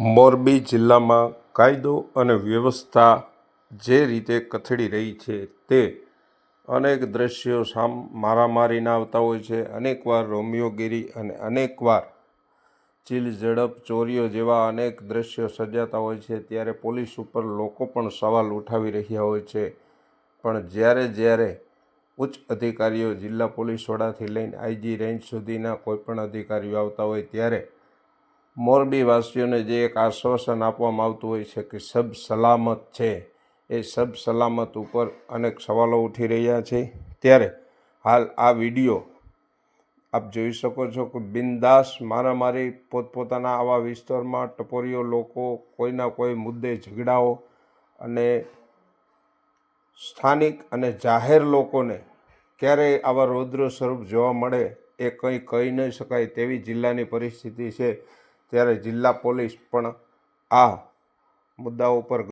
મોરબી જિલ્લામાં કાયદો અને વ્યવસ્થા જે રીતે કથળી રહી છે તે અનેક દૃશ્યો સામ, મારામારીના આવતા હોય છે. અનેકવાર રોમિયોગીરી અને અનેકવાર ચીલ ઝડપ ચોરીઓ જેવા અનેક દૃશ્યો સર્જાતા હોય છે. ત્યારે પોલીસ ઉપર લોકો પણ સવાલ ઉઠાવી રહ્યા હોય છે. પણ જ્યારે જ્યારે ઉચ્ચ અધિકારીઓ જિલ્લા પોલીસ વડાથી લઈને આઈજી રેન્જ સુધીના કોઈપણ અધિકારીઓ આવતા હોય ત્યારે મોરબી વાસીઓને જે એક આશ્વાસન આપવામાં આવતું હોય છે કે સબ સલામત છે, એ સબ સલામત ઉપર અનેક સવાલો ઉઠી રહ્યા છે. ત્યારે હાલ આ વીડિયો આપ જોઈ શકો છો કે બિનદાસ મારામારી પોતપોતાના આવા વિસ્તારમાં ટપોરીઓ લોકો કોઈના કોઈ મુદ્દે ઝઘડાઓ અને સ્થાનિક અને જાહેર લોકોને ક્યારેય આવા રૌદ્ર સ્વરૂપ જોવા મળે એ કંઈ કહી ન શકાય તેવી જિલ્લાની પરિસ્થિતિ છે. ત્યારે જિલ્લા પોલીસ પણ આ મુદ્દાઓ પર